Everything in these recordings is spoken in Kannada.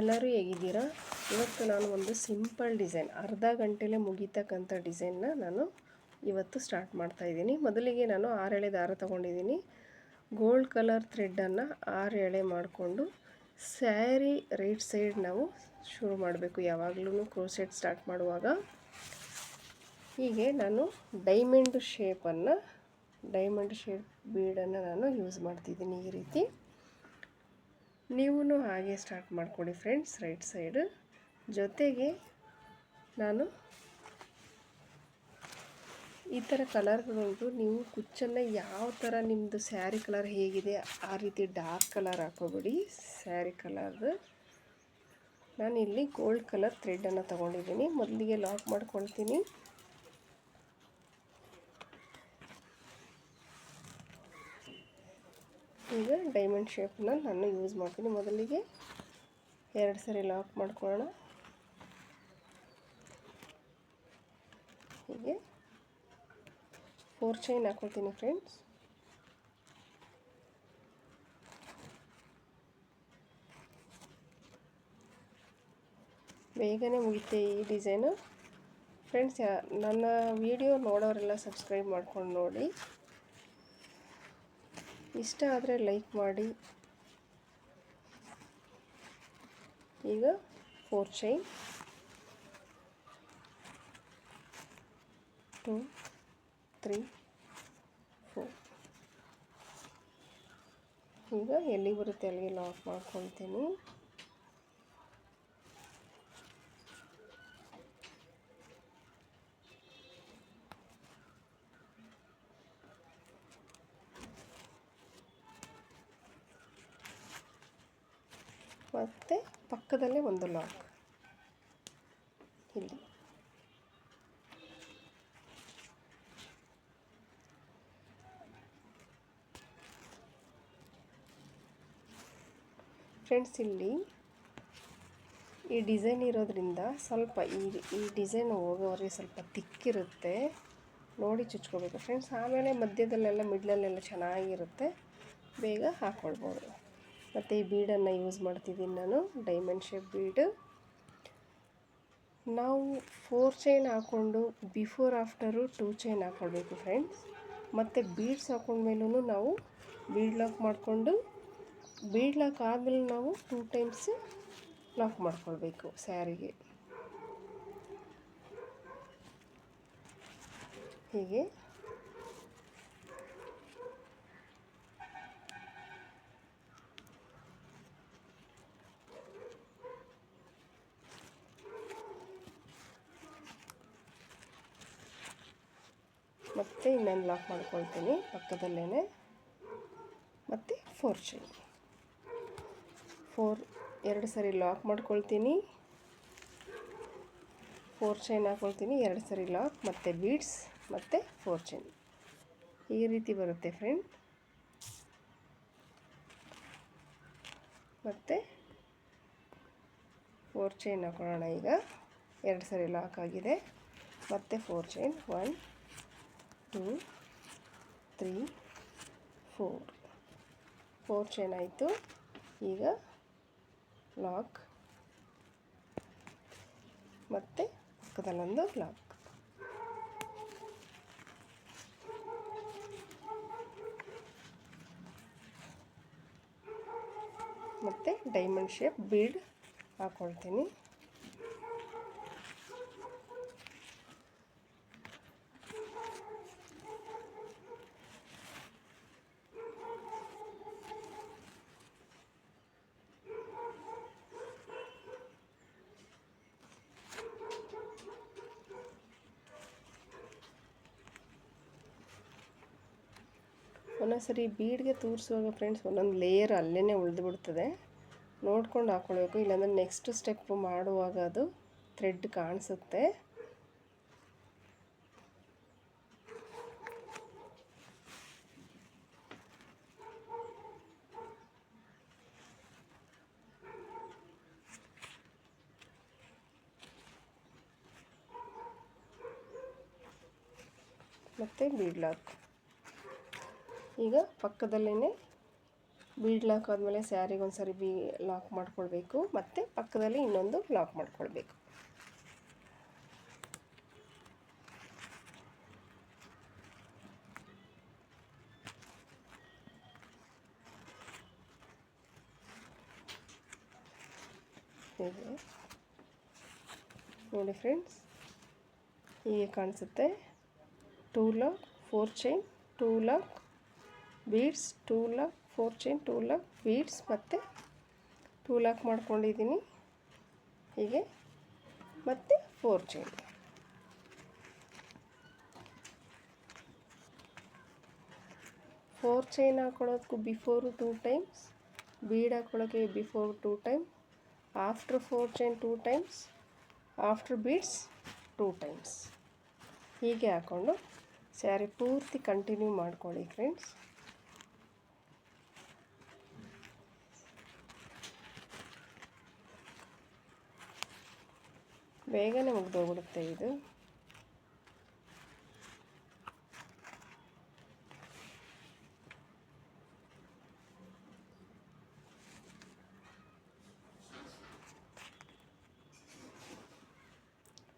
ಎಲ್ಲರೂ ಹೇಗಿದ್ದೀರಾ? ಇವತ್ತು ನಾನು ಒಂದು ಸಿಂಪಲ್ ಡಿಸೈನ್, ಅರ್ಧ ಗಂಟೆಲೇ ಮುಗಿತಕ್ಕಂಥ ಡಿಸೈನ್ನ ನಾನು ಇವತ್ತು ಸ್ಟಾರ್ಟ್ ಮಾಡ್ತಾ ಇದ್ದೀನಿ. ಮೊದಲಿಗೆ ನಾನು ಆರೆಳೆ ದಾರ ತೊಗೊಂಡಿದ್ದೀನಿ. ಗೋಲ್ಡ್ ಕಲರ್ ಥ್ರೆಡ್ಡನ್ನು ಎಳೆ ಮಾಡಿಕೊಂಡು ಸ್ಯಾರಿ ರೈಟ್ ಸೈಡ್ ನಾವು ಶುರು ಮಾಡಬೇಕು ಯಾವಾಗಲೂ ಕ್ರೋಸೆಟ್ ಸ್ಟಾರ್ಟ್ ಮಾಡುವಾಗ. ಹೀಗೆ ನಾನು ಡೈಮಂಡ್ ಶೇಪನ್ನು ಡೈಮಂಡ್ ಶೇಪ್ ಬೀಡನ್ನು ನಾನು ಯೂಸ್ ಮಾಡ್ತಿದ್ದೀನಿ ಈ ರೀತಿ. ನೀವು ಹಾಗೆ ಸ್ಟಾರ್ಟ್ ಮಾಡ್ಕೊಳ್ಳಿ ಫ್ರೆಂಡ್ಸ್ ರೈಟ್ ಸೈಡ್ ಜೊತೆಗೆ ನಾನು ಈ ಥರ ಕಲರ್ಗಳು ನೀವು ಕುಚ್ಚನ್ನು ಯಾವ ಥರ ನಿಮ್ಮದು ಸ್ಯಾರಿ ಕಲರ್ ಹೇಗಿದೆ ಆ ರೀತಿ ಡಾರ್ಕ್ ಕಲರ್ ಹಾಕೋಬಿಡಿ. ಸ್ಯಾರಿ ಕಲರ್ದು ನಾನಿಲ್ಲಿ ಗೋಲ್ಡ್ ಕಲರ್ ಥ್ರೆಡ್ಡನ್ನು ತೊಗೊಂಡಿದ್ದೀನಿ. ಮೊದಲಿಗೆ ಲಾಕ್ ಮಾಡ್ಕೊಳ್ತೀನಿ. ಈಗ ಡೈಮಂಡ್ ಶೇಪ್ನ ನಾನು ಯೂಸ್ ಮಾಡ್ತೀನಿ. ಮೊದಲಿಗೆ ಎರಡು ಸರಿ ಲಾಕ್ ಮಾಡ್ಕೊಳ್ಳೋಣ. ಹೀಗೆ ಫೋರ್ ಚೈನ್ ಹಾಕೊಳ್ತೀನಿ ಫ್ರೆಂಡ್ಸ್ ಬೇಗನೆ ಮುಗಿತೆ ಈ ಡಿಸೈನು ಫ್ರೆಂಡ್ಸ್ ನನ್ನ ವಿಡಿಯೋ ನೋಡೋರೆಲ್ಲ ಸಬ್ಸ್ಕ್ರೈಬ್ ಮಾಡ್ಕೊಂಡು ನೋಡಿ. ಇಷ್ಟ ಆದರೆ ಲೈಕ್ ಮಾಡಿ. ಈಗ four chain two three four ಈಗ ಎಲ್ಲಿ ಬರುತ್ತೆ ಅಲ್ಲಿಗೆ ಲಾಕ್ ಮಾಡ್ಕೊಳ್ತೀನಿ ಮತ್ತು ಪಕ್ಕದಲ್ಲೇ ಒಂದು ಲಾಕ್. ಇಲ್ಲಿ. ಫ್ರೆಂಡ್ಸ್, ಇಲ್ಲಿ ಈ ಡಿಸೈನ್ ಇರೋದ್ರಿಂದ ಸ್ವಲ್ಪ ಈ ಈ ಡಿಸೈನ್ ಹೋಗೋವರೆಗೆ ಸ್ವಲ್ಪ ತಿಕ್ಕಿರುತ್ತೆ ನೋಡಿ ಚುಚ್ಕೋಬೇಕು. ಫ್ರೆಂಡ್ಸ್, ಆಮೇಲೆ ಮಧ್ಯದಲ್ಲೆಲ್ಲ, ಮಿಡ್ಲಲ್ಲೆಲ್ಲ ಚೆನ್ನಾಗಿರುತ್ತೆ. ಬೇಗ ಹಾಕ್ಕೊಳ್ಬೋದು ಮತ್ತು ಈ ಬೀಡನ್ನು ಯೂಸ್ ಮಾಡ್ತಿದ್ದೀನಿ ನಾನು ಡೈಮಂಡ್ ಶೇಪ್ ಬೀಡು. ನಾವು ಫೋರ್ ಚೈನ್ ಹಾಕ್ಕೊಂಡು ಬಿಫೋರ್ ಆಫ್ಟರು ಟೂ ಚೈನ್ ಹಾಕ್ಕೊಳ್ಬೇಕು ಫ್ರೆಂಡ್ಸ್ ಮತ್ತು ಬೀಡ್ಸ್ ಹಾಕೊಂಡ್ಮೇಲೂ ನಾವು ಬೀಡ್ ಲಾಕ್ ಮಾಡಿಕೊಂಡು ಬೀಡ್ ಲಾಕ್ ಆದಮೇಲೆ ನಾವು ಟೂ ಟೈಮ್ಸ್ ಲಾಕ್ ಮಾಡ್ಕೊಳ್ಬೇಕು ಸ್ಯಾರಿಗೆ. ಹೀಗೆ. ಮತ್ತು ಇನ್ನೊಂದು ಲಾಕ್ ಮಾಡ್ಕೊಳ್ತೀನಿ ಪಕ್ಕದಲ್ಲೇ ಮತ್ತು ಫೋರ್ ಚೈನ್ ಫೋರ್ ಎರಡು ಸರಿ ಲಾಕ್ ಮಾಡ್ಕೊಳ್ತೀನಿ. ಫೋರ್ ಚೈನ್ ಹಾಕ್ಕೊಳ್ತೀನಿ ಎರಡು ಸರಿ ಲಾಕ್ ಮತ್ತು ಬೀಡ್ಸ್ ಮತ್ತು ಫೋರ್ ಚೈನ್ ಈ ರೀತಿ ಬರುತ್ತೆ ಫ್ರೆಂಡ್ ಮತ್ತು ಫೋರ್ ಚೈನ್ ಹಾಕ್ಕೊಳ್ಳೋಣ ಈಗ. ಎರಡು ಸರಿ ಲಾಕ್ ಆಗಿದೆ. ಮತ್ತು four chain one two three four four chain ಆಯಿತು. ಈಗ ಲಾಕ್ ಮತ್ತು ಪಕ್ಕದಲ್ಲೊಂದು ಲಾಕ್ ಮತ್ತು ಡೈಮಂಡ್ ಶೇಪ್ ಬೀಡ್ ಹಾಕ್ಕೊಳ್ತೀನಿ ಒಂದೊಂದ್ಸರಿ ಬೀಡ್ಗೆ ತೂರಿಸುವಾಗ ಫ್ರೆಂಡ್ಸ್ ಒಂದೊಂದು ಲೇಯರ್ ಅಲ್ಲೇ ಉಳಿದು ಬಿಡ್ತದೆ ನೋಡ್ಕೊಂಡು ಹಾಕ್ಕೊಳ್ಬೇಕು ಇಲ್ಲಾಂದರೆ ನೆಕ್ಸ್ಟ್ ಸ್ಟೆಪ್ ಮಾಡುವಾಗ ಅದು ಥ್ರೆಡ್ ಕಾಣಿಸುತ್ತೆ. ಮತ್ತು ಬೀಡ್ ಲಾಕ್ ಈಗ ಪಕ್ಕದಲ್ಲೇ ಬೀಡ್ ಲಾಕ್ ಆದಮೇಲೆ ಸ್ಯಾರಿಗೆ ಒಂದು ಸರಿ ಬಿ ಲಾಕ್ ಮಾಡ್ಕೊಳ್ಬೇಕು. ಮತ್ತು ಪಕ್ಕದಲ್ಲಿ ಇನ್ನೊಂದು ಲಾಕ್ ಮಾಡ್ಕೊಳ್ಬೇಕು. ನೋಡಿ ಫ್ರೆಂಡ್ಸ್, ಹೀಗೆ ಕಾಣಿಸುತ್ತೆ. Two lock, four chain, two lock beads two lock four chain two lock beads ಮತ್ತು ಟೂ ಲಾಕ್ ಮಾಡ್ಕೊಂಡಿದ್ದೀನಿ. ಹೀಗೆ ಮತ್ತು ಫೋರ್ ಚೈನ್ ಫೋರ್ ಚೈನ್ ಹಾಕೊಳ್ಳೋದಕ್ಕೂ before two times, bead ಹಾಕೊಳ್ಳೋಕ್ಕೆ before two time, after four chain two times, after beads two times. ಹೀಗೆ ಹಾಕ್ಕೊಂಡು ಸ್ಯಾರಿ ಪೂರ್ತಿ ಕಂಟಿನ್ಯೂ ಮಾಡ್ಕೊಳ್ಳಿ ಫ್ರೆಂಡ್ಸ್. ಬೇಗನೆ ಮುಗ್ದೋಗ್ಬಿಡುತ್ತೆ ಇದು.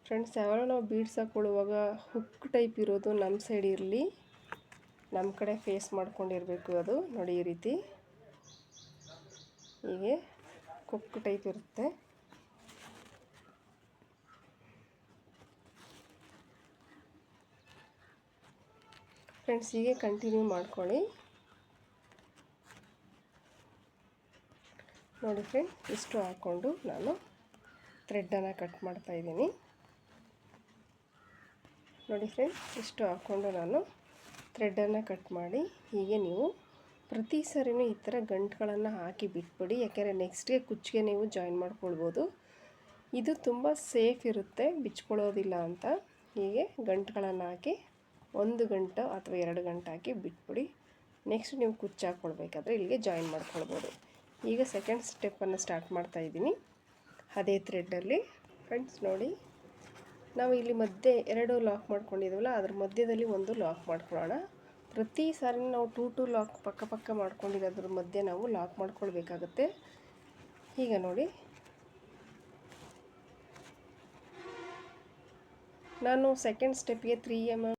ಫ್ರೆಂಡ್ಸ್ ಯಾವಾಗ ನಾವು ಬೀಡ್ಸ್ ಹಾಕ್ಕೊಳ್ಳುವಾಗ ಹುಕ್ ಟೈಪ್ ಇರೋದು ನಮ್ಮ ಸೈಡ್ ಇರಲಿ. ನಮ್ಮ ಕಡೆ ಫೇಸ್ ಮಾಡ್ಕೊಂಡಿರಬೇಕು ಅದು. ನೋಡಿ ಈ ರೀತಿ. ಹೀಗೆ ಕುಕ್ ಟೈಪ್ ಇರುತ್ತೆ. ಫ್ರೆಂಡ್ಸ್ ಹೀಗೆ ಕಂಟಿನ್ಯೂ ಮಾಡ್ಕೊಳ್ಳಿ. ನೋಡಿ ಫ್ರೆಂಡ್ ಇಷ್ಟು ಹಾಕ್ಕೊಂಡು ನಾನು ಥ್ರೆಡ್ಡನ್ನು ಕಟ್ ಮಾಡ್ತಾಯಿದ್ದೀನಿ ನೋಡಿ ಫ್ರೆಂಡ್ ಇಷ್ಟು ಹಾಕ್ಕೊಂಡು ನಾನು ಥ್ರೆಡ್ಡನ್ನು ಕಟ್ ಮಾಡಿ, ಹೀಗೆ ನೀವು ಪ್ರತಿ ಸರಿನೂ ಈ ಥರ ಗಂಟುಗಳನ್ನು ಹಾಕಿ ಬಿಟ್ಬಿಡಿ, ಯಾಕೆಂದರೆ ನೆಕ್ಸ್ಟ್ಗೆ ಕುಚ್ಚಿಗೆ ನೀವು ಜಾಯಿನ್ ಮಾಡ್ಕೊಳ್ಬೋದು. ಇದು ತುಂಬ ಸೇಫ್ ಇರುತ್ತೆ ಬಿಚ್ಕೊಳ್ಳೋದಿಲ್ಲ ಅಂತ. ಹೀಗೆ ಗಂಟುಗಳನ್ನು ಹಾಕಿ ಒಂದು ಗಂಟೆ ಅಥವಾ ಎರಡು ಗಂಟೆ ಹಾಕಿ ಬಿಟ್ಬಿಡಿ. ನೆಕ್ಸ್ಟ್ ನೀವು ಕುಚ್ಚು ಹಾಕ್ಕೊಳ್ಬೇಕಾದ್ರೆ ಇಲ್ಲಿಗೆ ಜಾಯಿನ್ ಮಾಡ್ಕೊಳ್ಬೋದು. ಈಗ ಸೆಕೆಂಡ್ ಸ್ಟೆಪ್ಪನ್ನು ಸ್ಟಾರ್ಟ್ ಮಾಡ್ತಾ ಇದ್ದೀನಿ. ಅದೇ ಥ್ರೆಡ್ಡಲ್ಲಿ ಫ್ರೆಂಡ್ಸ್ ನೋಡಿ. ನಾವು ಇಲ್ಲಿ ಮಧ್ಯೆ ಎರಡು ಲಾಕ್ ಮಾಡ್ಕೊಂಡಿದ್ದೀವಲ್ಲ ಅದ್ರ ಮಧ್ಯದಲ್ಲಿ ಒಂದು ಲಾಕ್ ಮಾಡ್ಕೊಳ್ಳೋಣ. ಪ್ರತಿ ಸಾರಿ ನಾವು ಟೂ ಟು ಲಾಕ್ ಪಕ್ಕ ಪಕ್ಕ ಮಾಡ್ಕೊಂಡಿರೋದ್ರ ಮಧ್ಯೆ ನಾವು ಲಾಕ್ ಮಾಡ್ಕೊಳ್ಬೇಕಾಗತ್ತೆ. ಈಗ ನೋಡಿ. ನಾನು ಸೆಕೆಂಡ್ ಸ್ಟೆಪ್ಗೆ ತ್ರೀ ಎಂ ಎಂ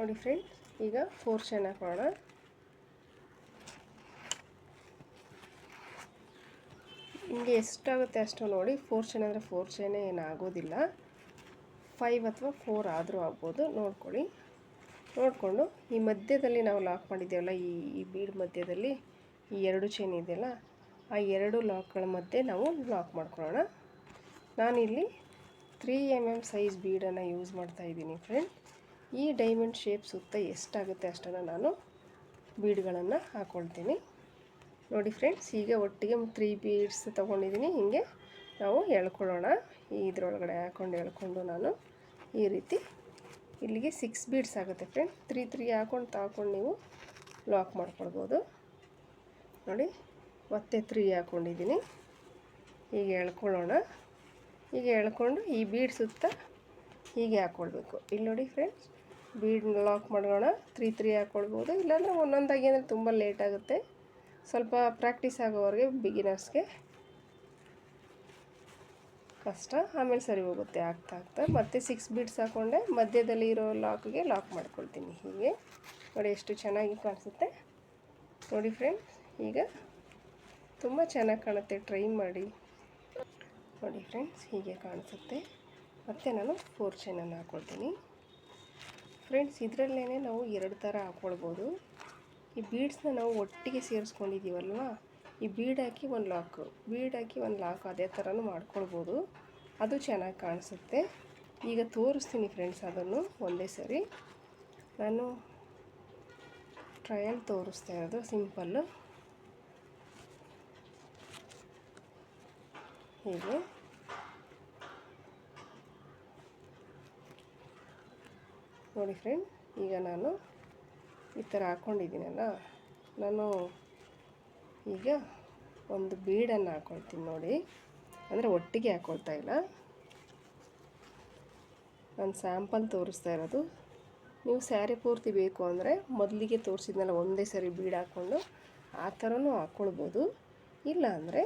ನೋಡಿ ಫ್ರೆಂಡ್ಸ್ ಈಗ ಫೋರ್ ಚೈನ್ ಹಾಕೋಣ. ನಿಮಗೆ ಎಷ್ಟಾಗುತ್ತೆ ಅಷ್ಟು ನೋಡಿ ಫೋರ್ ಚೈನ್ ಅಂದರೆ ಫೋರ್ ಚೈನೇ ಏನಾಗೋದಿಲ್ಲ. ಫೈವ್ ಅಥವಾ ಫೋರ್ ಆದರೂ ಆಗ್ಬೋದು, ನೋಡ್ಕೊಳ್ಳಿ. ನೋಡಿಕೊಂಡು, ಈ ಮಧ್ಯದಲ್ಲಿ ನಾವು ಲಾಕ್ ಮಾಡಿದ್ದೇವಲ್ಲ, ಈ ಈ ಬೀಡ್ ಮಧ್ಯದಲ್ಲಿ ಈ ಎರಡು ಚೈನ್ ಇದೆಯಲ್ಲ, ಆ ಎರಡು ಲಾಕ್ಗಳ ಮಧ್ಯೆ ನಾವು ಲಾಕ್ ಮಾಡ್ಕೊಳ್ಳೋಣ. ನಾನಿಲ್ಲಿ ತ್ರೀ ಎಂ ಎಂ ಸೈಜ್ ಬೀಡನ್ನು ಯೂಸ್ ಮಾಡ್ತಾಯಿದ್ದೀನಿ ಫ್ರೆಂಡ್ ಈ ಡೈಮಂಡ್ ಶೇಪ್ ಸುತ್ತ ಎಷ್ಟಾಗುತ್ತೆ ಅಷ್ಟನ್ನು ನಾನು ಬೀಡ್ಗಳನ್ನು ಹಾಕ್ಕೊಳ್ತೀನಿ ನೋಡಿ ಫ್ರೆಂಡ್ಸ್ ಈಗ ಒಟ್ಟಿಗೆ ತ್ರೀ ಬೀಡ್ಸ್ ತೊಗೊಂಡಿದ್ದೀನಿ ಹೀಗೆ ನಾವು ಎಳ್ಕೊಳ್ಳೋಣ. ಇದರೊಳಗಡೆ ಹಾಕ್ಕೊಂಡು ಎಳ್ಕೊಂಡು ನಾನು ಈ ರೀತಿ ಇಲ್ಲಿಗೆ ಸಿಕ್ಸ್ ಬೀಡ್ಸ್ ಆಗುತ್ತೆ ಫ್ರೆಂಡ್ ತ್ರೀ ತ್ರೀ ಹಾಕ್ಕೊಂಡು ತಾಕೊಂಡು ನೀವು ಲಾಕ್ ಮಾಡ್ಕೊಳ್ಬೋದು. ನೋಡಿ, ಮತ್ತೆ ತ್ರೀ ಹಾಕ್ಕೊಂಡಿದ್ದೀನಿ ಹೀಗೆ ಎಳ್ಕೊಳ್ಳೋಣ. ಹೀಗೆ ಎಳ್ಕೊಂಡು ಈ ಬೀಡ್ ಸುತ್ತ ಹೀಗೆ ಹಾಕ್ಕೊಳ್ಬೇಕು ಇಲ್ಲಿ ನೋಡಿ ಫ್ರೆಂಡ್ಸ್ ಬೀಡ್ ಲಾಕ್ ಮಾಡೋಣ ತ್ರೀ ತ್ರೀ ಹಾಕ್ಕೊಳ್ಬೋದು ಇಲ್ಲಾಂದರೆ ಒಂದೊಂದಾಗಿ ಅಂದರೆ ತುಂಬ ಲೇಟ್ ಆಗುತ್ತೆ. ಸ್ವಲ್ಪ ಪ್ರಾಕ್ಟೀಸ್ ಆಗೋವರೆಗೆ ಬಿಗಿನರ್ಸ್ಗೆ ಕಷ್ಟ. ಆಮೇಲೆ ಸರಿ ಹೋಗುತ್ತೆ. ಆಗ್ತಾ ಆಗ್ತಾ. ಮತ್ತೆ ಸಿಕ್ಸ್ ಬೀಡ್ಸ್ ಹಾಕ್ಕೊಂಡೆ ಮಧ್ಯದಲ್ಲಿ ಇರೋ ಲಾಕ್ಗೆ ಲಾಕ್ ಮಾಡ್ಕೊಳ್ತೀನಿ ಹೀಗೆ. ನೋಡಿ ಎಷ್ಟು ಚೆನ್ನಾಗಿ ಕಾಣಿಸುತ್ತೆ. ನೋಡಿ ಫ್ರೆಂಡ್ಸ್ ಈಗ ತುಂಬ ಚೆನ್ನಾಗಿ ಕಾಣುತ್ತೆ. ಟ್ರೈ ಮಾಡಿ. ನೋಡಿ ಫ್ರೆಂಡ್ಸ್ ಹೀಗೆ ಕಾಣಿಸುತ್ತೆ. ಮತ್ತು ನಾನು ಫೋರ್ ಚೈನನ್ನು ಹಾಕ್ಕೊಳ್ತೀನಿ ಫ್ರೆಂಡ್ಸ್ ಇದರಲ್ಲೇ ನಾವು ಎರಡು ಥರ ಹಾಕ್ಕೊಳ್ಬೋದು. ಈ ಬೀಡ್ಸ್ನ ನಾವು ಒಟ್ಟಿಗೆ ಸೇರಿಸ್ಕೊಂಡಿದ್ದೀವಲ್ವ? ಈ ಬೀಡ್ ಹಾಕಿ ಒಂದು ಲಾಕು, ಬೀಡ್ ಹಾಕಿ ಒಂದು ಲಾಕ್ ಅದೇ ಥರನೂ ಮಾಡ್ಕೊಳ್ಬೋದು. ಅದು ಚೆನ್ನಾಗಿ ಕಾಣಿಸುತ್ತೆ. ಈಗ ತೋರಿಸ್ತೀನಿ ಫ್ರೆಂಡ್ಸ್ ಅದನ್ನು ಒಂದೇ ಸರಿ. ನಾನು ಟ್ರಯಲ್ ತೋರಿಸ್ತಾ ಇರೋದು ಸಿಂಪಲ್ಲು. ಹೀಗೆ. ನೋಡಿ ಫ್ರೆಂಡ್ ಈಗ ನಾನು ಈ ಥರ ಹಾಕ್ಕೊಂಡಿದ್ದೀನಲ್ಲ ನಾನು ಈಗ ಒಂದು ಬೀಡನ್ನು ಹಾಕ್ಕೊಳ್ತೀನಿ ನೋಡಿ. ಅಂದರೆ ಒಟ್ಟಿಗೆ ಹಾಕ್ಕೊಳ್ತಾ ಇಲ್ಲ. ನಾನು ಸ್ಯಾಂಪಲ್ ತೋರಿಸ್ತಾ ಇರೋದು. ನೀವು ಸ್ಯಾರಿ ಪೂರ್ತಿ ಬೇಕು ಅಂದರೆ ಮೊದಲಿಗೆ ತೋರಿಸಿದ್ನಲ್ಲ, ಒಂದೇ ಸರಿ ಬೀಡ್ ಹಾಕ್ಕೊಂಡು ಆ ಥರನೂ ಹಾಕ್ಕೊಳ್ಬೋದು ಇಲ್ಲ ಅಂದರೆ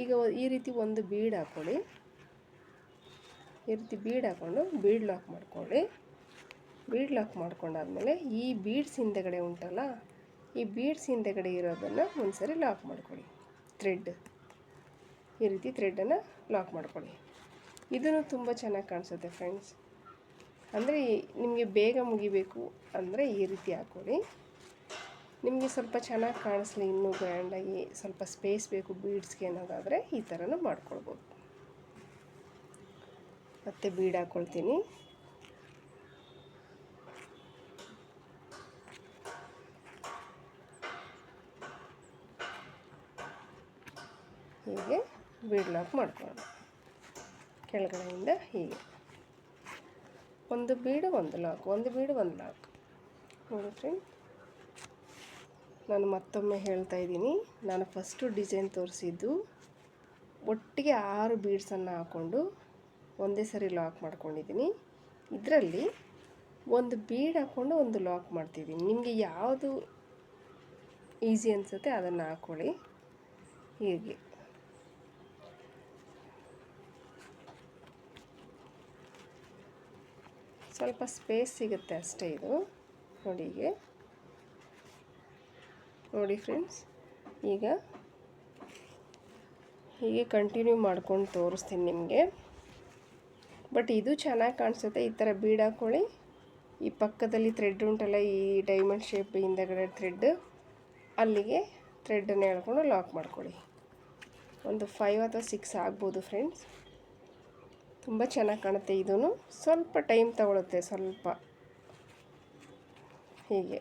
ಈಗ ಈ ರೀತಿ ಒಂದು ಬೀಡ್ ಹಾಕ್ಕೊಳ್ಳಿ ಈ ರೀತಿ ಬೀಡ್ ಹಾಕ್ಕೊಂಡು ಬೀಡ್ ಲಾಕ್ ಮಾಡ್ಕೊಳ್ಳಿ. ಬೀಡ್ ಲಾಕ್ ಮಾಡ್ಕೊಂಡಾದ್ಮೇಲೆ ಈ ಬೀಡ್ಸ್ ಹಿಂದೆಗಡೆ ಉಂಟಲ್ಲ, ಈ ಬೀಡ್ಸ್ ಹಿಂದೆಗಡೆ ಇರೋದನ್ನು ಒಂದ್ಸರಿ ಲಾಕ್ ಮಾಡ್ಕೊಳ್ಳಿ. ಥ್ರೆಡ್. ಈ ರೀತಿ ಥ್ರೆಡನ್ನು ಲಾಕ್ ಮಾಡ್ಕೊಳ್ಳಿ. ಇದನ್ನು ತುಂಬ ಚೆನ್ನಾಗಿ ಕಾಣಿಸುತ್ತೆ ಫ್ರೆಂಡ್ಸ್. ಅಂದರೆ ನಿಮಗೆ ಬೇಗ ಮುಗಿಬೇಕು ಅಂದರೆ ಈ ರೀತಿ ಹಾಕ್ಕೊಳ್ಳಿ ನಿಮಗೆ ಸ್ವಲ್ಪ ಚೆನ್ನಾಗಿ ಕಾಣಿಸ್ಲಿ ಇನ್ನೂ ಗ್ರ್ಯಾಂಡಾಗಿ ಸ್ವಲ್ಪ ಸ್ಪೇಸ್ ಬೇಕು ಬೀಡ್ಸ್ಗೆ ಅನ್ನೋದಾದರೆ ಈ ಥರನೂ ಮಾಡ್ಕೊಳ್ಬೋದು. ಮತ್ತೆ ಬೀಡ್ ಹಾಕ್ಕೊಳ್ತೀನಿ ಹೀಗೆ ಬೀಡ್ ಲಾಕ್ ಮಾಡ್ಕೊಳ್ಳೋಣ. ಕೆಳಗಡೆಯಿಂದ ಹೀಗೆ. ಒಂದು ಬೀಡು, ಒಂದು ಲಾಕ್, ಒಂದು ಬೀಡು, ಒಂದು ಲಾಕ್. ನೋಡಿ ಫ್ರೆಂಡ್ ನಾನು ಮತ್ತೊಮ್ಮೆ ಹೇಳ್ತಾ ಇದ್ದೀನಿ. ನಾನು ಫಸ್ಟು ಡಿಸೈನ್ ತೋರಿಸಿದ್ದು ಒಟ್ಟಿಗೆ ಆರು ಬೀಡ್ಸನ್ನು ಹಾಕ್ಕೊಂಡು ಒಂದೇ ಸರಿ ಲಾಕ್ ಮಾಡ್ಕೊಂಡಿದ್ದೀನಿ. ಇದರಲ್ಲಿ ಒಂದು ಬೀಡ್ ಹಾಕ್ಕೊಂಡು ಒಂದು ಲಾಕ್ ಮಾಡ್ತಿದ್ದೀನಿ. ನಿಮಗೆ ಯಾವುದು ಈಸಿ ಅನಿಸುತ್ತೆ ಅದನ್ನು ಹಾಕ್ಕೊಳ್ಳಿ ಹೀಗೆ. ಸ್ವಲ್ಪ ಸ್ಪೇಸ್ ಸಿಗುತ್ತೆ ಅಷ್ಟೇ ಇದು. ನೋಡಿ ನೋಡಿ ಫ್ರೆಂಡ್ಸ್ ಈಗ ಹೀಗೆ ಕಂಟಿನ್ಯೂ ಮಾಡ್ಕೊಂಡು ತೋರಿಸ್ತೀನಿ ನಿಮಗೆ. ಬಟ್ ಇದು ಚೆನ್ನಾಗಿ ಕಾಣಿಸುತ್ತೆ, ಈ ಥರ ಬೀಡ್ ಹಾಕ್ಕೊಳ್ಳಿ ಈ ಪಕ್ಕದಲ್ಲಿ ಥ್ರೆಡ್ ಉಂಟಲ್ಲ, ಈ ಡೈಮಂಡ್ ಶೇಪ್ ಹಿಂದಗಡೆ ಥ್ರೆಡ್ ಅಲ್ಲಿಗೆ ಥ್ರೆಡನ್ನು ಎಳ್ಕೊಂಡು ಲಾಕ್ ಮಾಡ್ಕೊಳ್ಳಿ. ಒಂದು ಫೈವ್ ಅಥವಾ ಸಿಕ್ಸ್ ಆಗ್ಬೋದು ಫ್ರೆಂಡ್ಸ್ ತುಂಬ ಚೆನ್ನಾಗಿ ಕಾಣುತ್ತೆ ಇದೂ ಸ್ವಲ್ಪ ಟೈಮ್ ತಗೊಳುತ್ತೆ, ಸ್ವಲ್ಪ. ಹೀಗೆ.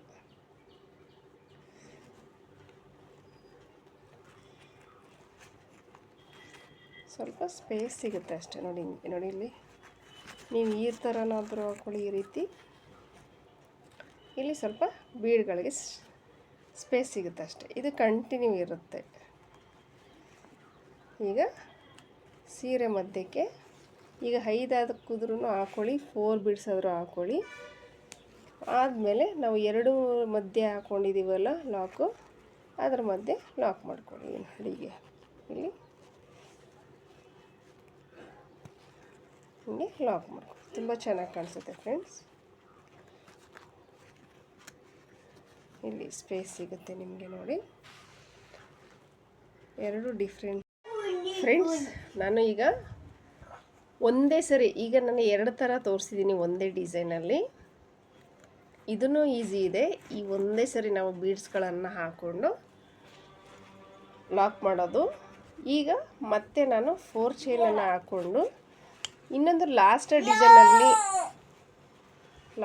ಸ್ವಲ್ಪ ಸ್ಪೇಸ್ ಸಿಗುತ್ತೆ ಅಷ್ಟೇ ನೋಡಿ ನೋಡಿ ಇಲ್ಲಿ. ನೀವು ಈ ಥರನಾದರೂ ಹಾಕೊಳ್ಳಿ ಈ ರೀತಿ. ಇಲ್ಲಿ ಸ್ವಲ್ಪ ಬೀಡ್ಗಳಿಗೆ ಸ್ಪೇಸ್ ಸಿಗುತ್ತೆ ಅಷ್ಟೇ. ಇದು ಕಂಟಿನ್ಯೂ ಇರುತ್ತೆ. ಈಗ ಸೀರೆ ಮಧ್ಯಕ್ಕೆ ಈಗ ಐದಾದ ಕುದ್ರೂ ಹಾಕ್ಕೊಳ್ಳಿ ಫೋರ್ ಬೀಡ್ಸ್ ಆದರೂ ಹಾಕ್ಕೊಳ್ಳಿ ಆದಮೇಲೆ ನಾವು ಎರಡು ಮಧ್ಯೆ ಹಾಕ್ಕೊಂಡಿದ್ದೀವಲ್ಲ ಲಾಕು ಅದ್ರ ಮಧ್ಯೆ ಲಾಕ್ ಮಾಡ್ಕೊಳ್ಳಿ ಅಡಿಗೆ. ಇಲ್ಲಿ. ಹಿಂಗೆ ಲಾಕ್ ಮಾಡ್ಕೊಳ್ಳಿ. ತುಂಬ ಚೆನ್ನಾಗಿ ಕಾಣಿಸುತ್ತೆ ಫ್ರೆಂಡ್ಸ್ ಇಲ್ಲಿ ಸ್ಪೇಸ್ ಸಿಗುತ್ತೆ ನಿಮಗೆ ನೋಡಿ. ಎರಡು ಡಿಫ್ರೆಂಟ್ ಫ್ರೆಂಡ್ಸ್ ನಾನು ಈಗ ಒಂದೇ ಸರಿ, ಈಗ ನಾನು ಎರಡು ಥರ ತೋರಿಸಿದ್ದೀನಿ ಒಂದೇ ಡಿಸೈನಲ್ಲಿ. ಇದನ್ನು ಈಸಿ ಇದೆ. ಈ ಒಂದೇ ಸರಿ ನಾವು ಬೀಡ್ಸ್ಗಳನ್ನು ಹಾಕ್ಕೊಂಡು ಲಾಕ್ ಮಾಡೋದು. ಈಗ ಮತ್ತೆ ನಾನು ಫೋರ್ ಚೈನನ್ನು ಹಾಕ್ಕೊಂಡು, ಇನ್ನೊಂದು ಲಾಸ್ಟ್ ಡಿಸೈನಲ್ಲಿ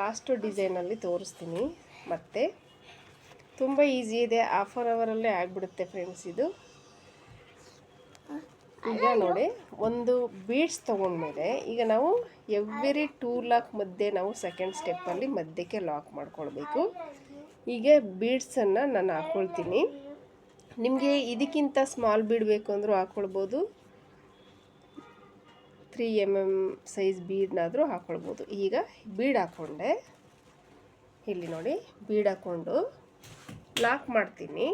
ಲಾಸ್ಟ್ ಡಿಸೈನಲ್ಲಿ ತೋರಿಸ್ತೀನಿ ಮತ್ತೆ. ತುಂಬ ಈಸಿ ಇದೆ. ಹಾಫ್ ಆನ್ ಅವರಲ್ಲೇ ಆಗಿಬಿಡುತ್ತೆ ಫ್ರೆಂಡ್ಸ್ ಇದು. ಈಗ ನೋಡಿ, ಒಂದು ಬೀಡ್ಸ್ ತೊಗೊಂಡ್ಮೇಲೆ ಈಗ ನಾವು ಎವ್ರಿ ಟೂ ಲಾಕ್ ಮಧ್ಯೆ ನಾವು ಸೆಕೆಂಡ್ ಸ್ಟೆಪ್ಪಲ್ಲಿ ಮಧ್ಯಕ್ಕೆ ಲಾಕ್ ಮಾಡ್ಕೊಳ್ಬೇಕು. ಈಗ ಬೀಡ್ಸನ್ನು ನಾನು ಹಾಕ್ಕೊಳ್ತೀನಿ ನಿಮಗೆ ಇದಕ್ಕಿಂತ ಸ್ಮಾಲ್ ಬೀಡ್ ಬೇಕು ಅಂದರೂ ಹಾಕ್ಕೊಳ್ಬೋದು ತ್ರೀ ಎಂ ಎಂ ಸೈಜ್ ಬೀಡ್ನಾದರೂ ಹಾಕ್ಕೊಳ್ಬೋದು ಈಗ ಬೀಡ್ ಹಾಕ್ಕೊಂಡೆ ಇಲ್ಲಿ ನೋಡಿ ಬೀಡ್ ಹಾಕ್ಕೊಂಡು ಲಾಕ್ ಮಾಡ್ತೀನಿ.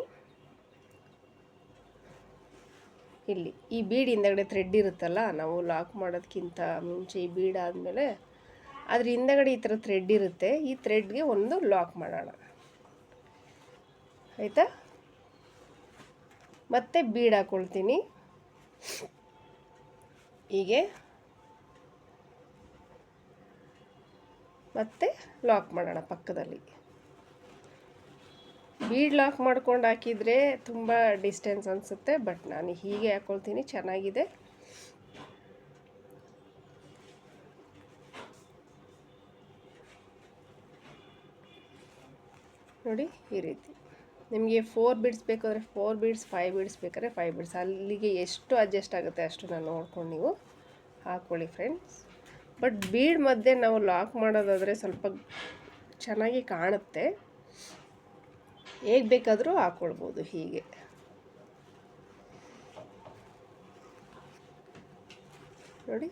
ಇಲ್ಲಿ ಈ ಬೀಡ್ ಹಿಂದಗಡೆ ಥ್ರೆಡ್ ಇರುತ್ತಲ್ಲ, ನಾವು ಲಾಕ್ ಮಾಡೋದಕ್ಕಿಂತ ಮುಂಚೆ ಈ ಬೀಡ್ ಆದಮೇಲೆ ಅದ್ರ ಹಿಂದಗಡೆ ಈ ಥರ ಥ್ರೆಡ್ ಇರುತ್ತೆ. ಈ ಥ್ರೆಡ್ಗೆ ಒಂದು ಲಾಕ್ ಮಾಡೋಣ. ಆಯಿತಾ? ಮತ್ತೆ ಬೀಡ್ ಹಾಕ್ಕೊಳ್ತೀನಿ ಹೀಗೆ. ಮತ್ತೆ ಲಾಕ್ ಮಾಡೋಣ ಪಕ್ಕದಲ್ಲಿ. ಬೀಡ್ ಲಾಕ್ ಮಾಡ್ಕೊಂಡು ಹಾಕಿದರೆ ತುಂಬ ಡಿಸ್ಟೆನ್ಸ್ ಅನಿಸುತ್ತೆ, ಬಟ್ ನಾನು ಹೀಗೆ ಹಾಕ್ಕೊಳ್ತೀನಿ ಚೆನ್ನಾಗಿದೆ. ನೋಡಿ, ಈ ರೀತಿ. ನಿಮಗೆ ಫೋರ್ ಬೀಡ್ಸ್ ಬೇಕಾದರೆ ಫೋರ್ ಬೀಡ್ಸ್ ಫೈವ್ ಬೀಡ್ಸ್ ಬೇಕಾದ್ರೆ ಫೈವ್ ಬೀಡ್ಸ್ ಅಲ್ಲಿಗೆ ಎಷ್ಟು ಅಡ್ಜಸ್ಟ್ ಆಗುತ್ತೆ ಅಷ್ಟು ನಾನು ನೋಡ್ಕೊಂಡು ನೀವು ಹಾಕ್ಕೊಳ್ಳಿ ಫ್ರೆಂಡ್ಸ್ ಬಟ್ ಬೀಡ್ ಮಧ್ಯೆ ನಾವು ಲಾಕ್ ಮಾಡೋದಾದರೆ ಸ್ವಲ್ಪ ಚೆನ್ನಾಗಿ ಕಾಣುತ್ತೆ. ಹೇಗೆ ಬೇಕಾದರೂ ಹಾಕ್ಕೊಳ್ಬೋದು ಹೀಗೆ. ನೋಡಿ.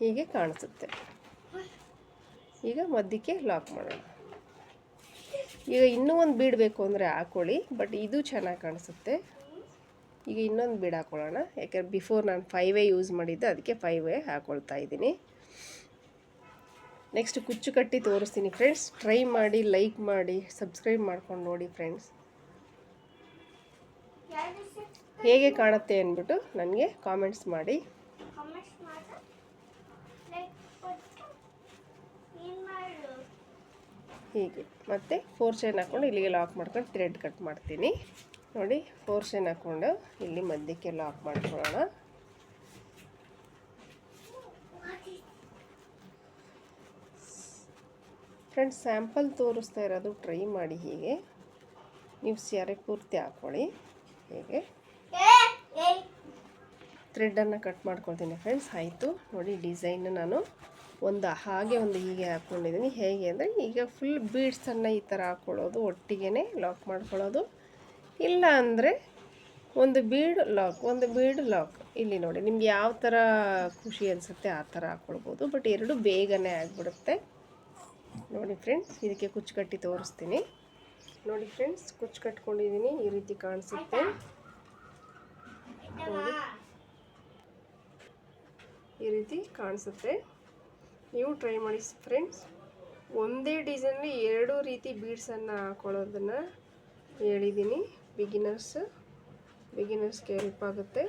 ಹೀಗೆ ಕಾಣಿಸುತ್ತೆ. ಈಗ ಮಧ್ಯಕ್ಕೆ ಲಾಕ್ ಮಾಡೋಣ. ಈಗ ಇನ್ನೂ ಒಂದು ಬೀಡ್ ಬೇಕು ಅಂದರೆ ಹಾಕ್ಕೊಳ್ಳಿ ಬಟ್ ಇದು ಚೆನ್ನಾಗಿ ಕಾಣಿಸುತ್ತೆ. ಈಗ ಇನ್ನೊಂದು ಬೀಡ್ ಹಾಕ್ಕೊಳ್ಳೋಣ ಯಾಕಂದ್ರೆ ಬಿಫೋರ್ ನಾನು ಫೈವೇ ಯೂಸ್ ಮಾಡಿದ್ದೆ, ಅದಕ್ಕೆ ಫೈವೇ ಹಾಕ್ಕೊಳ್ತಾ ಇದ್ದೀನಿ. ನೆಕ್ಸ್ಟ್ ಕುಚ್ಚು ಕಟ್ಟಿ ತೋರಿಸ್ತೀನಿ ಫ್ರೆಂಡ್ಸ್ ಟ್ರೈ ಮಾಡಿ ಲೈಕ್ ಮಾಡಿ ಸಬ್ಸ್ಕ್ರೈಬ್ ಮಾಡ್ಕೊಂಡು ನೋಡಿ ಫ್ರೆಂಡ್ಸ್ ಹೇಗೆ ಕಾಣುತ್ತೆ ಅಂದ್ಬಿಟ್ಟು ನನಗೆ ಕಾಮೆಂಟ್ಸ್ ಮಾಡಿ. ಹೀಗೆ. ಮತ್ತು ಫೋರ್ ಚೈನ್ ಹಾಕ್ಕೊಂಡು ಇಲ್ಲಿಗೆ ಲಾಕ್ ಮಾಡ್ಕೊಂಡು ಥ್ರೆಡ್ ಕಟ್ ಮಾಡ್ತೀನಿ. ನೋಡಿ ಫೋರ್ ಚೈನ್ ಹಾಕ್ಕೊಂಡು ಇಲ್ಲಿ ಮಧ್ಯಕ್ಕೆ ಲಾಕ್ ಮಾಡ್ಕೊಳ್ಳೋಣ. ಫ್ರೆಂಡ್ಸ್ ಸ್ಯಾಂಪಲ್ ತೋರಿಸ್ತಾ ಇರೋದು ಟ್ರೈ ಮಾಡಿ ಹೀಗೆ. ನೀವು ಸ್ಯಾರೆ ಪೂರ್ತಿ ಹಾಕ್ಕೊಳ್ಳಿ ಹೇಗೆ. ಥ್ರೆಡ್ಡನ್ನು ಕಟ್ ಮಾಡ್ಕೊಳ್ತೀನಿ ಫ್ರೆಂಡ್ಸ್ ಆಯಿತು. ನೋಡಿ ಡಿಸೈನ್ ನಾನು ಒಂದು ಹಾಗೆ ಒಂದು ಹೀಗೆ ಹಾಕ್ಕೊಂಡಿದ್ದೀನಿ ಹೇಗೆ ಅಂದರೆ, ಈಗ ಫುಲ್ ಬೀಡ್ಸನ್ನು ಈ ಥರ ಹಾಕ್ಕೊಳ್ಳೋದು ಒಟ್ಟಿಗೆ ಲಾಕ್ ಮಾಡ್ಕೊಳ್ಳೋದು. ಇಲ್ಲ ಅಂದರೆ, ಒಂದು ಬೀಡ್ ಲಾಕ್ ಒಂದು ಬೀಡ್ ಲಾಕ್ ಇಲ್ಲಿ ನೋಡಿ, ನಿಮ್ಗೆ ಯಾವ ಥರ ಖುಷಿ ಅನಿಸುತ್ತೆ ಆ ಥರ ಹಾಕ್ಕೊಳ್ಬೋದು ಬಟ್ ಎರಡು ಬೇಗನೆ ಆಗಿಬಿಡುತ್ತೆ. ನೋಡಿ ಫ್ರೆಂಡ್ಸ್ ಇದಕ್ಕೆ ಕುಚ್ಚು ಕಟ್ಟಿ ತೋರಿಸ್ತೀನಿ. ನೋಡಿ ಫ್ರೆಂಡ್ಸ್ ಕುಚ್ಚು ಕಟ್ಕೊಂಡಿದ್ದೀನಿ ಈ ರೀತಿ ಕಾಣಿಸುತ್ತೆ. ನೋಡಿ. ಈ ರೀತಿ ಕಾಣಿಸುತ್ತೆ. ನೀವು ಟ್ರೈ ಮಾಡಿ ಫ್ರೆಂಡ್ಸ್ ಒಂದೇ ಡಿಸೈನಲ್ಲಿ ಎರಡು ರೀತಿ ಬೀಡ್ಸನ್ನು ಹಾಕೊಳ್ಳೋದನ್ನು ಹೇಳಿದ್ದೀನಿ ಬಿಗಿನರ್ಸ್ ಬಿಗಿನರ್ಸ್ಗೆ ಹೆಲ್ಪ್ ಆಗುತ್ತೆ.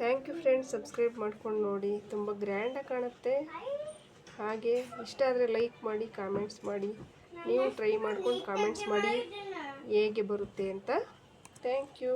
ಥ್ಯಾಂಕ್ ಯು ಫ್ರೆಂಡ್ಸ್ ಸಬ್ಸ್ಕ್ರೈಬ್ ಮಾಡ್ಕೊಂಡು ನೋಡಿ. ತುಂಬ ಗ್ರ್ಯಾಂಡಾಗಿ ಕಾಣುತ್ತೆ. ಹಾಗೆ ಇಷ್ಟ ಆದರೆ ಲೈಕ್ ಮಾಡಿ ಕಾಮೆಂಟ್ಸ್ ಮಾಡಿ. ನೀವು ಟ್ರೈ ಮಾಡ್ಕೊಂಡು ಕಾಮೆಂಟ್ಸ್ ಮಾಡಿ ಹೇಗೆ ಬರುತ್ತೆ ಅಂತ. Thank you